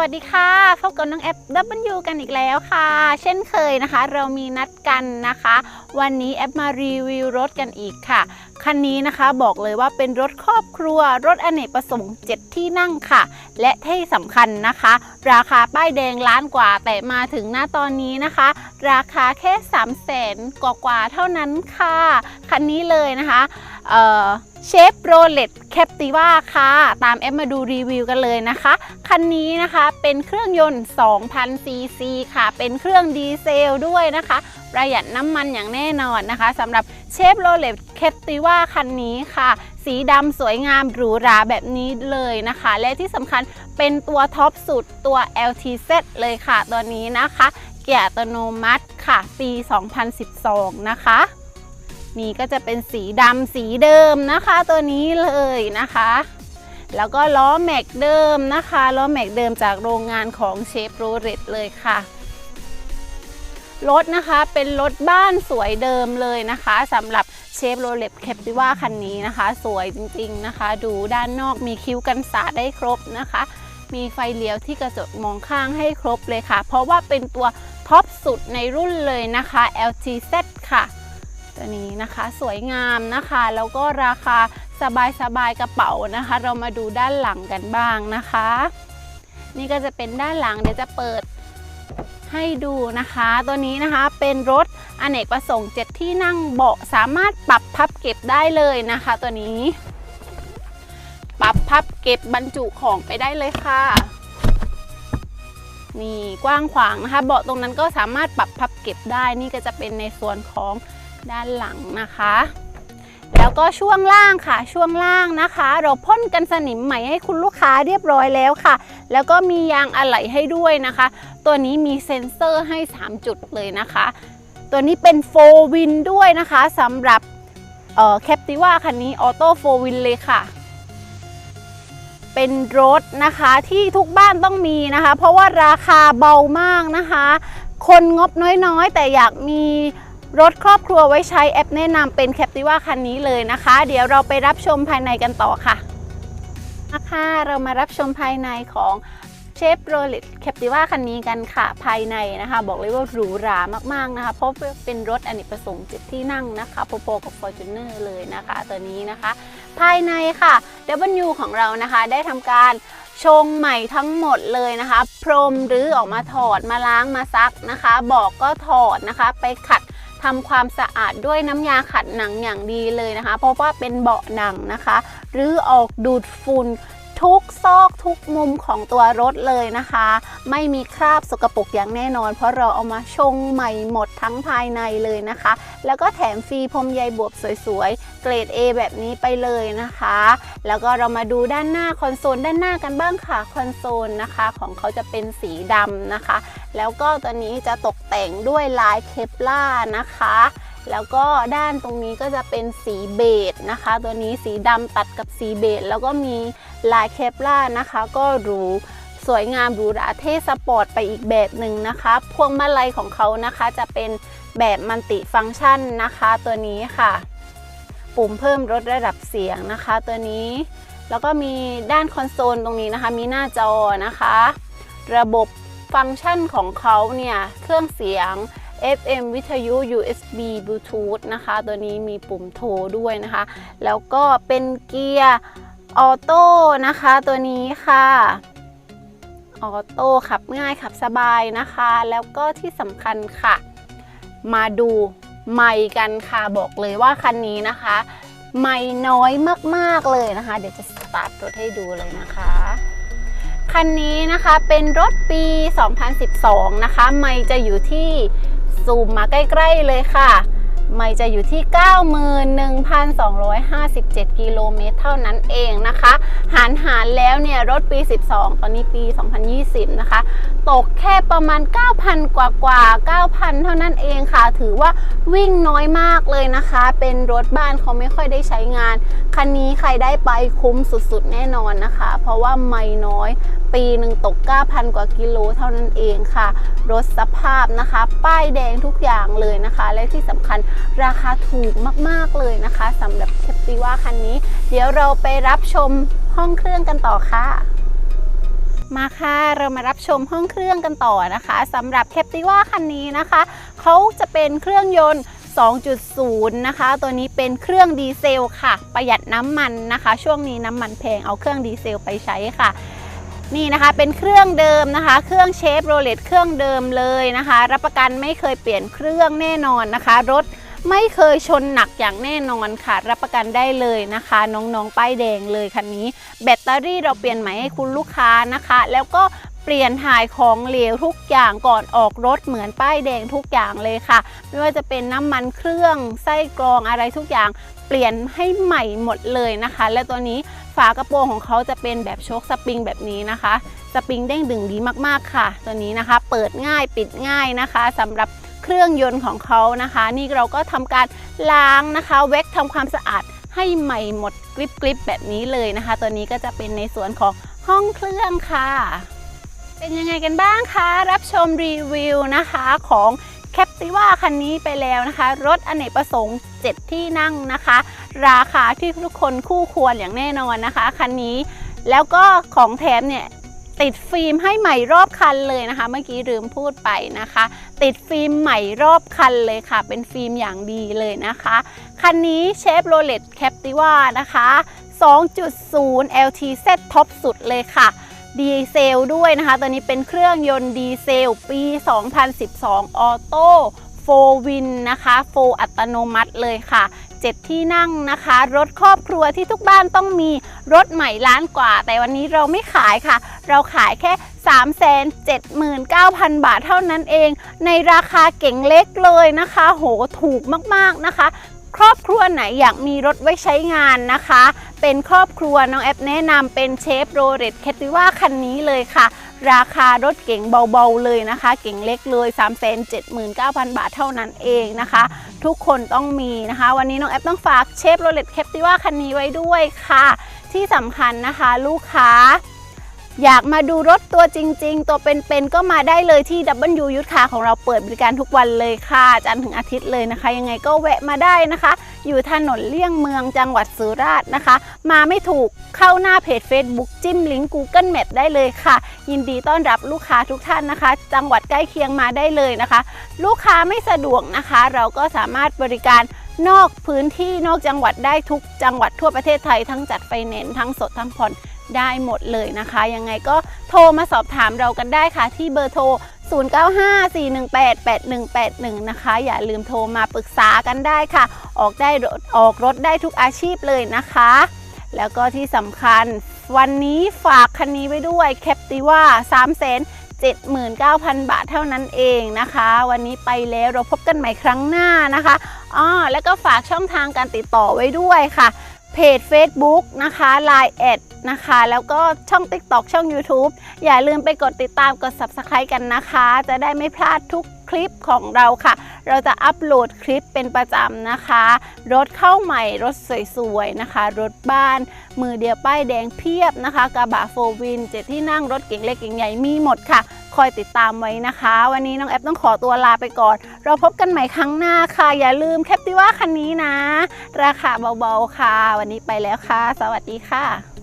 วัสดีค่ะพบกับน้องแอป W กันอีกแล้วค่ะ เช่นเคยนะคะ เรามีนัดกันนะคะ วันนี้แอปมารีวิวรถกันอีกค่ะ คันนี้นะคะบอกเลยว่าเป็นรถครอบครัว รถอเนกประสงค์7ที่นั่งค่ะ และที่สำคัญนะคะ ราคาป้ายแดงล้านกว่า แต่มาถึงหน้าตอนนี้นะคะ ราคาแค่3 0 0แสนกว่าๆเท่านั้นค่ะ คันนี้เลยนะคะ เอ่อ เชฟโรเลตแคปติว่าค่ะ ตามแอปมาดูรีวิวกันเลยนะคะ คันนี้นะคะเป็นเครื่องยนต์ 2,000 ซีซีค่ะ เป็นเครื่องดีเซลด้วยนะคะ ประหยัดน้ำมันอย่างแน่นอนนะคะสำหรับเชฟโรเลตแคปติว่าคันนี้ค่ะ สีดำสวยงามหรูหราแบบนี้เลยนะคะ และที่สำคัญเป็นตัวท็อปสุดตัว LTZ เลยค่ะ ตัวนี้นะคะ เกียร์อัตโนมัติค่ะ ปี 2012 นะคะ นี่ก็จะเป็นสีดำสีเดิมนะคะตัวนี้เลยนะคะ แล้วก็ล้อแม็กเดิมนะคะล้อแม็กเดิมจากโรงงานของเชฟโรเลตเลยค่ะรถนะคะเป็นรถบ้านสวยเดิมเลยนะคะสำหรับเชฟโรเลตแคปติว่าคันนี้นะคะ สวยจริงๆนะคะ ดูด้านนอกมีคิ้วกันสาดได้ครบนะคะ มีไฟเลี้ยวที่กระจกมองข้างให้ครบเลยค่ะ เพราะว่าเป็นตัวท็อปสุดในรุ่นเลยนะคะ LTZ ค่ะ ตัวนี้นะคะสวยงามนะคะ แล้วก็ราคาสบายๆกระเป๋านะคะ เรามาดูด้านหลังกันบ้างนะคะ นี่ก็จะเป็นด้านหลังเดี๋ยวจะเปิดให้ดูนะคะ ตัวนี้นะคะเป็นรถอเนกประสงค์7ที่นั่งเบาะสามารถปรับพับเก็บได้เลยนะคะ ตัวนี้ ปรับพับเก็บบรรจุของไปได้เลยค่ะนี่กว้างขวางนะคะเบาะตรงนั้นก็สามารถปรับพับเก็บได้ นี่ก็จะเป็นในส่วนของ ด้านหลังนะคะ แล้วก็ช่วงล่างค่ะ ช่วงล่างนะคะ เราพ่นกันสนิมใหม่ให้คุณลูกค้าเรียบร้อยแล้วค่ะ แล้วก็มียางอะไหล่ให้ด้วยนะคะ ตัวนี้มีเซ็นเซอร์ให้ 3 จุดเลยนะคะ ตัวนี้เป็นโฟวินด้วยนะคะสำหรับแคปติว่าคันนี้ออโต้โฟวินเลยค่ะเป็นรถนะคะที่ทุกบ้านต้องมีนะคะ เพราะว่าราคาเบามากนะคะ คนงบน้อยๆ แต่อยากมี รถครอบครัวไว้ใช้แอปแนะนำเป็นแคปติว่าคันนี้เลยนะคะ เดี๋ยวเราไปรับชมภายในกันต่อค่ะนะคะเรามารับชมภายในของเชฟโรเลตแคปติว่าคันนี้กันค่ะภายในนะคะ บอกเลยว่าหรูหรามากๆนะคะ เพราะเป็นรถอเนกประสงค์เจ็ดที่นั่งนะคะโปรกับ Fortuner เลยนะคะตัวนี้นะคะ ภายในค่ะ W ของเรานะคะได้ทำการชงใหม่ทั้งหมดเลยนะคะ พรมหรือออกมาถอดมาล้างมาซักนะคะ บอกก็ถอดนะคะ ไปขัด ทำความสะอาดด้วยน้ำยาขัดหนังอย่างดีเลยนะคะ เพราะว่าเป็นเบาะหนังนะคะ หรือออกดูดฝุ่น ทุกซอกทุกมุมของตัวรถเลยนะคะ ไม่มีคราบสกปรกอย่างแน่นอน เพราะเราเอามาชงใหม่หมดทั้งภายในเลยนะคะ แล้วก็แถมฟรีพรมใยบวบสวยๆ เกรด A แบบนี้ไปเลยนะคะ แล้วก็เรามาดูด้านหน้าคอนโซลด้านหน้ากันบ้างค่ะคอนโซลนะคะ ของเขาจะเป็นสีดำนะคะ แล้วก็ตัวนี้จะตกแต่งด้วยลายเคปล่านะคะ แล้วก็ด้านตรงนี้ก็จะเป็นสีเบจนะคะ ตัวนี้สีดำตัดกับสีเบจแล้วก็มีลายเคปล่านะคะ ก็หรูสวยงามหรูหราเท่สปอร์ตไปอีกแบบหนึ่งนะคะ พวงมาลัยของเขานะคะจะเป็นแบบมัลติฟังก์ชันนะคะ ตัวนี้ค่ะ ปุ่มเพิ่มลดระดับเสียงนะคะ ตัวนี้ แล้วก็มีด้านคอนโซลตรงนี้นะคะ มีหน้าจอนะคะ ระบบฟังก์ชันของเขาเนี่ยเครื่องเสียง FM วิทยุ USB Bluetooth นะคะ ตัวนี้มีปุ่มโทรด้วยนะคะ แล้วก็เป็นเกียร์ออโต้นะคะตัวนี้ค่ะออโต้ขับง่ายขับสบายนะคะ แล้วก็ที่สำคัญค่ะ มาดูไมค์กันค่ะบอกเลยว่าคันนี้นะคะ ไม่น้อยมากๆเลยนะคะ เดี๋ยวจะสตาร์ทรถให้ดูเลยนะคะคันนี้นะคะเป็นรถปี 2012 นะคะ ไม่จะอยู่ที่ ซูมมาใกล้ๆเลยค่ะ ไม่จะอยู่ที่ 91,257 กิโลเมตรเท่านั้นเองนะคะ หารหารแล้วเนี่ยรถปี 12 ตอนนี้ปี 2020 นะคะ ตกแค่ประมาณ 9,000 กว่ากว่า9,000 เท่านั้นเองค่ะ ถือว่าวิ่งน้อยมากเลยนะคะ เป็นรถบ้านเขาไม่ค่อยได้ใช้งาน คันนี้ใครได้ไปคุ้มสุดๆ แน่นอนนะคะ เพราะว่าไม่น้อย ปีหนึ่งตก 9,000 กว่ากิโลเท่านั้นเองค่ะ รถสภาพนะคะ ป้ายแดงทุกอย่างเลยนะคะ และที่สำคัญราคาถูกมากๆเลยนะคะสำหรับแคปติว่าคันนี้ เดี๋ยวเราไปรับชมห้องเครื่องกันต่อค่ะมาค่ะเรามารับชมห้องเครื่องกันต่อนะคะสำหรับแคปติว่าคันนี้นะคะเขาจะเป็นเครื่องยนต์ 2.0 นะคะ ตัวนี้เป็นเครื่องดีเซลค่ะ ประหยัดน้ำมันนะคะ ช่วงนี้น้ำมันแพงเอาเครื่องดีเซลไปใช้ค่ะ นี่นะคะเป็นเครื่องเดิมนะคะ เครื่องเชฟโรเลตเครื่องเดิมเลยนะคะ รับประกันไม่เคยเปลี่ยนเครื่องแน่นอนนะคะ รถไม่เคยชนหนักอย่างแน่นอนค่ะ รับประกันได้เลยนะคะ น้องๆป้ายแดงเลยคันนี้ แบตเตอรี่เราเปลี่ยนใหม่ให้คุณลูกค้านะคะ แล้วก็เปลี่ยนถ่ายของเหลวทุกอย่างก่อนออกรถเหมือนป้ายแดงทุกอย่างเลยค่ะ ไม่ว่าจะเป็นน้ำมันเครื่องไส้กรองอะไรทุกอย่าง เปลี่ยนให้ใหม่หมดเลยนะคะ และตัวนี้ ฝากระโปรงของเขาจะเป็นแบบโชคสปริงแบบนี้นะคะ สปริงเด้งดึงดีมากๆค่ะ ตัวนี้นะคะ เปิดง่ายปิดง่ายนะคะสำหรับเครื่องยนต์ของเขานะคะ นี่เราก็ทำการล้างนะคะเวกทำความสะอาดให้ใหม่หมดกริบกริบแบบนี้เลยนะคะ ตัวนี้ก็จะเป็นในส่วนของห้องเครื่องค่ะ เป็นยังไงกันบ้างคะ รับชมรีวิวนะคะของ แคปติว่าคันนี้ไปแล้วนะคะ รถอเนกประสงค์ 7 ที่นั่งนะคะ ราคาที่ทุกคนคู่ควรอย่างแน่นอนนะคะคันนี้แล้วก็ของแถมเนี่ยติดฟิล์มให้ใหม่รอบคันเลยนะคะ เมื่อกี้ลืมพูดไปนะคะ ติดฟิล์มใหม่รอบคันเลยค่ะ เป็นฟิล์มอย่างดีเลยนะคะ คันนี้เชฟโรเลตแคปติว่านะคะ 2.0 LTZ ท็อปสุดเลยค่ะ ดีเซลด้วยนะคะ ตัวนี้เป็นเครื่องยนต์ดีเซลปี 2012 ออโต้โฟวินนะคะโฟอัตโนมัติเลยค่ะ7ที่นั่งนะคะ รถครอบครัวที่ทุกบ้านต้องมีรถใหม่ล้านกว่า แต่วันนี้เราไม่ขายค่ะ เราขายแค่ 379,000 บาทเท่านั้นเอง ในราคาเก่งเล็กเลยนะคะ โหถูกมากๆนะคะ ครอบครัวไหนอยากมีรถไว้ใช้งานนะคะ เป็นครอบครัวน้องแอปแนะนำเป็นเชฟโรเลตแคติว่าคันนี้เลยค่ะ ราคารถเก๋งเบาๆเลยนะคะ เก๋งเล็กเลย 379,000 บาทเท่านั้นเองนะคะ ทุกคนต้องมีนะคะ วันนี้น้องแอปต้องฝากเชฟโรเลตแคปติว่าคันนี้ไว้ด้วยค่ะ ที่สำคัญนะคะลูกค้า อยากมาดูรถตัวจริง ๆ ตัวเป็นๆก็มาได้เลยที่ W ยุทธคาของเราเปิดบริการทุกวันเลยค่ะจันทร์ถึงอาทิตย์เลยนะคะ ยังไงก็แวะมาได้นะคะ อยู่ถนนเลี่ยงเมืองจังหวัดสุราษฎร์นะคะ มาไม่ถูกเข้าหน้าเพจ Facebook จิ้มลิงก์ Google Map ได้เลยค่ะ ยินดีต้อนรับลูกค้าทุกท่านนะคะ จังหวัดใกล้เคียงมาได้เลยนะคะ ลูกค้าไม่สะดวกนะคะ เราก็สามารถบริการ นอกพื้นที่นอกจังหวัดได้ทุกจังหวัดทั่วประเทศไทยทั้งจัดไฟแนนซ์ทั้งสดทั้งผ่อนได้หมดเลยนะคะ ยังไงก็โทรมาสอบถามเรากันได้ค่ะ ที่เบอร์โทร 0954188181 นะคะ อย่าลืมโทรมาปรึกษากันได้ค่ะ ออกได้รถออกรถได้ทุกอาชีพเลยนะคะ แล้วก็ที่สำคัญวันนี้ฝากคันนี้ไว้ด้วยแคปติว่า3 7 79,000 บาทเท่านั้นเองนะคะ วันนี้ไปแล้วเราพบกันใหม่ครั้งหน้านะคะอ๋อแล้วก็ฝากช่องทางการติดต่อไว้ด้วยค่ะ เพจ Facebook นะคะ Line แอดนะคะ แล้วก็ช่อง TikTok ช่อง YouTube อย่าลืมไปกดติดตามกด Subscribe กันนะคะ จะได้ไม่พลาดทุกคลิปของเราค่ะ เราจะอัปโหลดคลิปเป็นประจำนะคะ รถเข้าใหม่รถสวยๆนะคะ รถบ้านมือเดียวป้ายแดงเพียบนะคะ กระบะโฟวินเจ็ดที่นั่งรถเก๋งเล็กเก๋งใหญ่มีหมดค่ะ คอยติดตามไว้นะคะ วันนี้น้องแอปต้องขอตัวลาไปก่อน เราพบกันใหม่ครั้งหน้าค่ะ อย่าลืมแคปติว่าคันนี้นะ ราคาเบาๆค่ะ วันนี้ไปแล้วค่ะ สวัสดีค่ะ